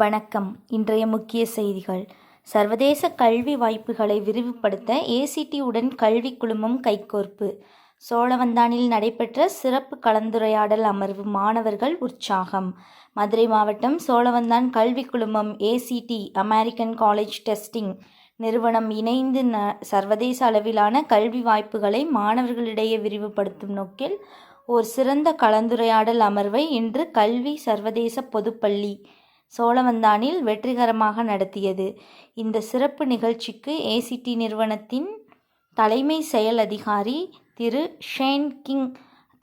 வணக்கம். இன்றைய முக்கிய செய்திகள். சர்வதேச கல்வி வாய்ப்புகளை விரிவுபடுத்த ஏசிடி உடன் கல்வி குழுமம் கைகோர்ப்பு. சோழவந்தானில் நடைபெற்ற சிறப்பு கலந்துரையாடல் அமர்வு மாணவர்கள் உற்சாகம். மதுரை மாவட்டம் சோழவந்தான் கல்வி குழுமம் ஏசிடி அமெரிக்கன் காலேஜ் டெஸ்டிங் நிறுவனம் இணைந்து ந சர்வதேச அளவிலான கல்வி வாய்ப்புகளை மாணவர்களிடையே விரிவுபடுத்தும் நோக்கில் ஓர் சிறந்த கலந்துரையாடல் அமர்வை இன்று கல்வி சர்வதேச பொதுப்பள்ளி சோழவந்தானில் வெற்றிகரமாக நடத்தியது. இந்த சிறப்பு நிகழ்ச்சிக்கு ஏசிடி நிறுவனத்தின் தலைமை செயல் அதிகாரி திரு ஷேன் கிங்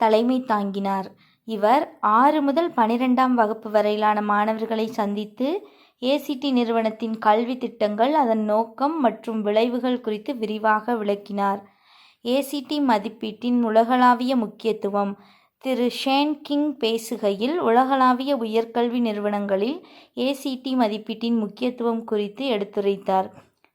தலைமை தாங்கினார். இவர் ஆறு முதல் பனிரெண்டாம் வகுப்பு வரையிலான மாணவர்களை சந்தித்து ஏசிடி நிறுவனத்தின் கல்வி திட்டங்கள் அதன் நோக்கம் மற்றும் விளைவுகள் குறித்து விரிவாக விளக்கினார். ஏசிடி மதிப்பீட்டின் உலகளாவிய முக்கியத்துவம் திரு ஷேன் கிங் பேசுகையில் உலகளாவிய உயர்கல்வி நிறுவனங்களில் ஏசிடி மதிப்பீட்டின் முக்கியத்துவம் குறித்து எடுத்துரைத்தார்.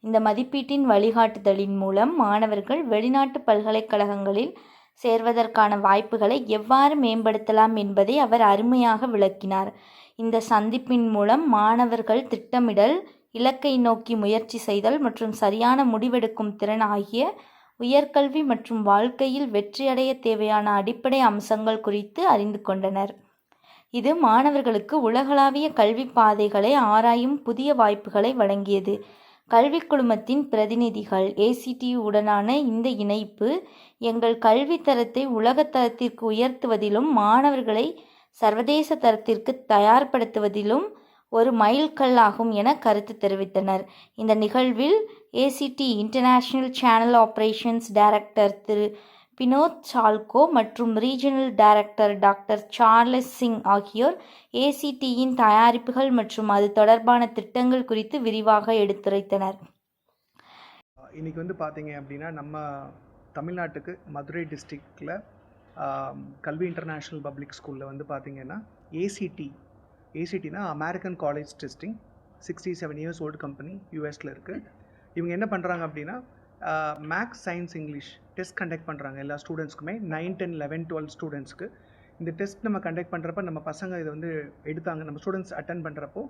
இந்த மதிப்பீட்டின் வழிகாட்டுதலின் மூலம் மாணவர்கள் வெளிநாட்டு பல்கலைக்கழகங்களில் சேர்வதற்கான வாய்ப்புகளை எவ்வாறு மேம்படுத்தலாம் என்பதை அவர் அருமையாக விளக்கினார். இந்த சந்திப்பின் மூலம் மாணவர்கள் திட்டமிடல் இலக்கை நோக்கி முயற்சி செய்தல் மற்றும் சரியான முடிவெடுக்கும் திறன் ஆகிய உயர்கல்வி மற்றும் வாழ்க்கையில் வெற்றியடைய தேவையான அடிப்படை அம்சங்கள் குறித்து அறிந்து கொண்டனர். இது மாணவர்களுக்கு உலகளாவிய கல்வி பாதைகளை ஆராயும் புதிய வாய்ப்புகளை வழங்கியது. கல்விக் குழுமத்தின் பிரதிநிதிகள் ஏசிடி உடனான இந்த இணைப்பு எங்கள் கல்வி தரத்தை உலக தரத்திற்கு உயர்த்துவதிலும் மாணவர்களை சர்வதேச தரத்திற்கு தயார்படுத்துவதிலும் ஒரு மைல்கல்லாகும் என கருத்து தெரிவித்தனர். இந்த நிகழ்வில் ACT international channel operations director திரு பினோத் சால்கோ மற்றும் regional director doctor Charles Singh ஆகியோர் ஏசிடியின் தயாரிப்புகள் மற்றும் அது தொடர்பான திட்டங்கள் குறித்து விரிவாக எடுத்துரைத்தனர். இன்றைக்கி வந்து பார்த்தீங்க அப்படின்னா நம்ம தமிழ்நாட்டுக்கு மதுரை டிஸ்ட்ரிக்டில் கல்வி இன்டர்நேஷ்னல் பப்ளிக் ஸ்கூலில் வந்து பார்த்திங்கன்னா ACT ஏசிடினா American college testing sixty seven years old company யூஎஸில் இருக்குது இவங்க என்ன பண்ணுறாங்க அப்படின்னா maths science English test conduct பண்ணுறாங்க எல்லா ஸ்டூடெண்ட்ஸ்க்குமே நைன் டென் லெவன் டுவெல் ஸ்டூடெண்ட்ஸ்க்கு இந்த டெஸ்ட் நம்ம கண்டக்ட் பண்ணுறப்ப நம்ம பசங்க இதை வந்து எடுத்தாங்க நம்ம ஸ்டூடெண்ட்ஸ் அட்டன் பண்ணுறப்போ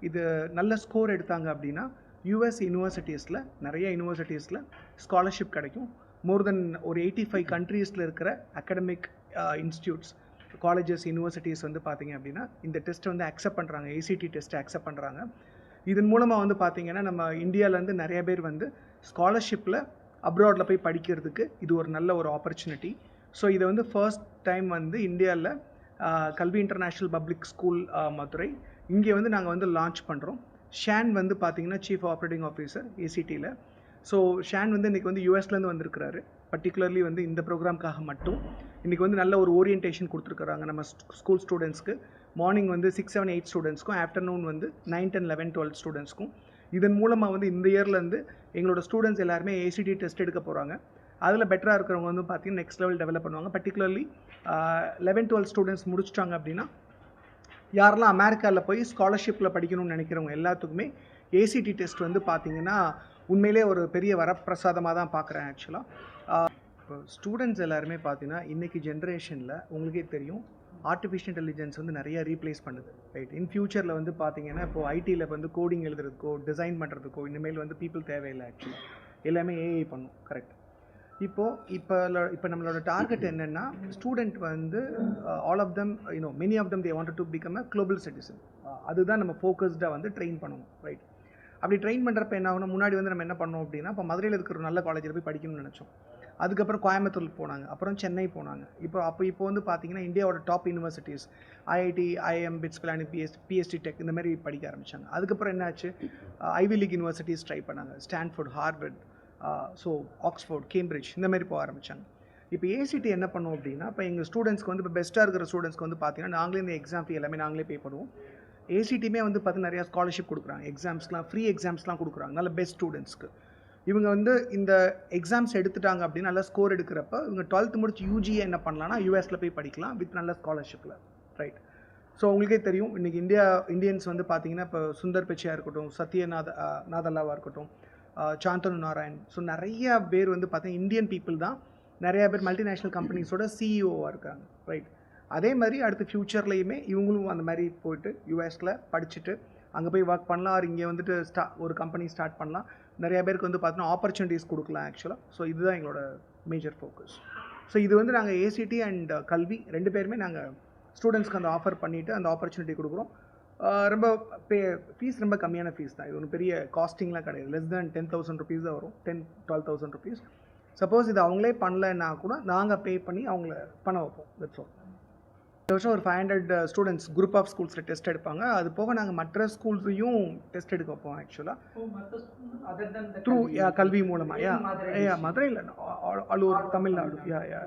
இது நல்ல ஸ்கோர் எடுத்தாங்க அப்படின்னா யூஎஸ் யூனிவர்சிட்டிஸில் நிறைய யூனிவர்சிட்டிஸில் ஸ்காலர்ஷிப் கிடைக்கும். மோர் தென் ஒரு எயிட்டி ஃபைவ் கண்ட்ரீஸில் இருக்கிற அகடமிக் இன்ஸ்டியூட்ஸ் காலேஜஸ் யூனிவர்சிட்டிஸ் வந்து பார்த்தீங்க அப்படின்னா இந்த டெஸ்ட்டை வந்து அக்செப்ட் பண்ணுறாங்க ஏசிடி டெஸ்ட்டை அக்செப்ட் பண்ணுறாங்க இதன் மூலமாக வந்து பார்த்தீங்கன்னா நம்ம இந்தியாவிலேருந்து நிறைய பேர் வந்து ஸ்காலர்ஷிப்பில் அப்ராடில் போய் படிக்கிறதுக்கு இது ஒரு நல்ல ஒரு ஆப்பர்ச்சுனிட்டி ஸோ இதை வந்து ஃபர்ஸ்ட் டைம் வந்து இந்தியாவில் கல்வி இன்டர்நேஷ்னல் பப்ளிக் ஸ்கூல் மதுரை. இங்கே வந்து நாங்கள் வந்து லான்ச் பண்ணுறோம் ஷேன் வந்து பார்த்திங்கன்னா சீஃப் ஆப்ரேட்டிங் ஆஃபீஸர் ஏசிடியில் ஸோ ஷேன் வந்து இன்றைக்கி வந்து யூஎஸ்லேருந்து வந்திருக்கிறாரு. பர்டிகுலர்லி வந்து இந்த ப்ரோக்ராம்க்காக மட்டும். இன்றைக்கி வந்து நல்ல ஒரு ஓரியன்டேஷன் கொடுத்துருக்குறாங்க நம்ம ஸ்கூல் ஸ்டூடெண்ட்ஸ்க்கு மார்னிங் வந்து சிக்ஸ் செவன் எயிட் ஸ்டூடெண்ட்ஸ்க்கும் ஆஃப்டர்நூன் வந்து நைன் டென் லெவன் டுவெல் ஸ்டூடெண்ட்ஸ்க்கும் இதன் மூலமாக வந்து இந்த இயர்லேருந்து எங்களோட ஸ்டூடெண்ட்ஸ் எல்லாருமே ஏசிடி டெஸ்ட் எடுக்க போகிறாங்க அதில் பெட்டராக இருக்கிறவங்க வந்து பார்த்திங்கன்னா நெக்ஸ்ட் லெவல் டெவலப் பண்ணுவாங்க. பர்டிகுலர்லி லெவன் டுவெல் ஸ்டூடெண்ட்ஸ் முடிச்சிட்டாங்க அப்படின்னா யாரெல்லாம் அமெரிக்காவில் போய் ஸ்காலர்ஷிப்பில் படிக்கணும்னு நினைக்கிறவங்க எல்லாத்துக்குமே ஏசிடி டெஸ்ட் வந்து பார்த்திங்கன்னா உண்மையிலே ஒரு பெரிய வரப்பிரசாதமாக தான் பார்க்குறேன் ஆக்சுவலாக இப்போ ஸ்டூடெண்ட்ஸ் எல்லாருமே பார்த்தீங்கன்னா இன்றைக்கி ஜென்ரேஷனில் உங்களுக்கே தெரியும் ஆர்டிஃபிஷியல் இன்டெலிஜென்ஸ் வந்து நிறைய ரீப்ளேஸ் பண்ணுது. ரைட் இன் ஃபியூச்சரில் வந்து பார்த்தீங்கன்னா இப்போ ஐடியில் வந்து கோடிங் எழுதுறதுக்கோ டிசைன் பண்ணுறதுக்கோ இனிமேல் வந்து பீப்புள் தேவையில்லை ஆக்சுவலாக எல்லாமே ஏஐ பண்ணும் கரெக்ட் இப்போது இப்போ இப்போ நம்மளோட டார்கெட் என்னென்னா ஸ்டூடெண்ட் வந்து all of them you know many of them they want to become a global citizen அதுதான் நம்ம ஃபோக்கஸ்டாக வந்து ட்ரெயின் பண்ணணும் ரைட் அப்படி ட்ரெயின் பண்ணுறப்ப என்ன ஆகணும் முன்னாடி வந்து நம்ம என்ன பண்ணோம் அப்படின்னா இப்போ மதுரையில் இருக்கிற நல்ல காலேஜில் போய் படிக்கணும்னு நினச்சோம். அதுக்கப்புறம் கோயம்புத்தூர் போனாங்க. அப்புறம் சென்னை போனாங்க. இப்போ அப்போ இப்போ வந்து பார்த்தீங்கன்னா இந்தியாவோட top universities IIT IIM BITS Pilani BS BST tech இந்த மாதிரி படிக்க ஆரம்பித்தாங்க அதுக்கப்புறம் என்னாச்சு ஐவி லீக் யூனிவர்சிட்டிஸ் ட்ரை பண்ணாங்க. Stanford Harvard so Oxford Cambridge இந்த மாதிரி போக ஆரம்பித்தாங்க இப்போ ஏசிடி என்ன பண்ணுவோம் அப்படின்னா இப்போ எங்கள் ஸ்டூடெண்ட்ஸ்க்கு வந்து இப்போ பெஸ்ட்டாக இருக்கிற ஸ்டூடெண்ட்ஸ்க்கு வந்து பார்த்தீங்கன்னா நாங்களே இந்த எக்ஸாம் ஃபீ எல்லாமே நாங்களே பே பண்ணுவோம். ஏசிடியுமே வந்து பார்த்து நிறையா ஸ்காலர்ஷிப் கொடுக்குறாங்க. எக்ஸாம்ஸ்லாம் ஃப்ரீ எக்ஸாம்ஸ்லாம் கொடுக்குறாங்க. நல்ல பெஸ்ட் ஸ்டூடெண்ட்ஸ்க்கு இவங்க வந்து இந்த எக்ஸாம்ஸ் எடுத்துட்டாங்க அப்படின்னு நல்லா ஸ்கோர் எடுக்கிறப்ப இவங்க டுவெல்த்து முடிச்சு யூஜி என்ன பண்ணலாம்னா யூஎஸில் போய் படிக்கலாம் வித் நல்ல ஸ்காலர்ஷிப்பில் ரைட் ஸோ உங்களுக்கே தெரியும் இன்றைக்கி இந்தியா இந்தியன்ஸ் வந்து பார்த்தீங்கன்னா இப்போ சுந்தர் பிச்சையாக இருக்கட்டும் சத்யநாத நாதல்லாவாக இருக்கட்டும் சாந்தனு நாராயண். ஸோ நிறைய பேர் வந்து பார்த்தீங்கன்னா இந்தியன் பீப்புள் தான் நிறையா பேர் மல்டிநேஷ்னல் கம்பெனிஸோட சிஇஓவாக இருக்காங்க. ரைட் அதே மாதிரி அடுத்த ஃப்யூச்சர்லேயுமே இவங்களும் அந்த மாதிரி போயிட்டு யூஎஸில் படிச்சுட்டு அங்கே போய் ஒர்க் பண்ணலாம். ஆர் இங்கே வந்துட்டு ஸ்டா ஒரு கம்பெனி ஸ்டார்ட் பண்ணலாம். நிறைய பேருக்கு வந்து பார்த்தீங்கன்னா ஆப்பர்ச்சுனிட்டிஸ் கொடுக்கலாம் ஆக்சுவலாக ஸோ இதுதான் எங்களோட மேஜர் ஃபோக்கஸ் ஸோ இது வந்து நாங்கள் ஏசிடி அண்ட் கல்வி ரெண்டு பேருமே நாங்கள் ஸ்டூடெண்ட்ஸ்க்கு அந்த ஆஃபர் பண்ணிவிட்டு அந்த ஆப்பர்ச்சுனிட்டி கொடுக்குறோம். ரொம்ப பே ஃபீஸ் ரொம்ப கம்மியான ஃபீஸ் தான். இது ஒன்றும் பெரிய காஸ்டிங்லாம் கிடையாது. Less than ten thousand rupees தான் வரும். Ten twelve thousand rupees suppose இது அவங்களே பண்ணலைன்னா கூட நாங்கள் பே பண்ணி அவங்கள பண்ண வைப்போம். தட்ஸ் ஆல் இந்த வருஷம் ஒரு five hundred students group of ஸ்கூல்ஸில் test எடுப்பாங்க. அது போக நாங்கள் மற்ற ஸ்கூல்ஸையும் டெஸ்ட் எடுக்க வைப்போம் ஆக்சுவலாக த்ரூ கல்வி. மூலமாக யா யா மதுரையில் all over Tamil Nadu yeah yeah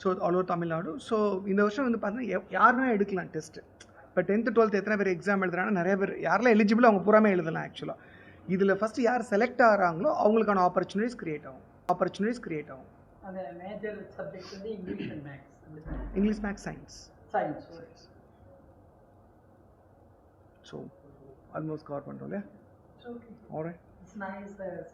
so all over Tamil Nadu. So இந்த வருஷம் வந்து பார்த்தீங்கன்னா யாருமே எடுக்கலாம் டெஸ்ட்டு இப்போ டென்த்து டுவெல்த் எத்தனை பேர் எக்ஸாம் எழுதுறாங்கன்னா நிறைய பேர் யாரெல்லாம் எலிஜிபிள் அவங்க பூராமே எழுதலாம் ஆக்சுவலாக இதில் ஃபஸ்ட்டு யார் செலக்ட் ஆகிறாங்களோ அவங்களுக்கான ஆப்பர்ச்சுனிட்டிஸ் கிரியேட் ஆகும். ஆப்பர்ச்சுனிட்டிஸ் கிரியேட் ஆகும். English maths science. So almost got one, yeah? It's okay. All right. It's nice. there.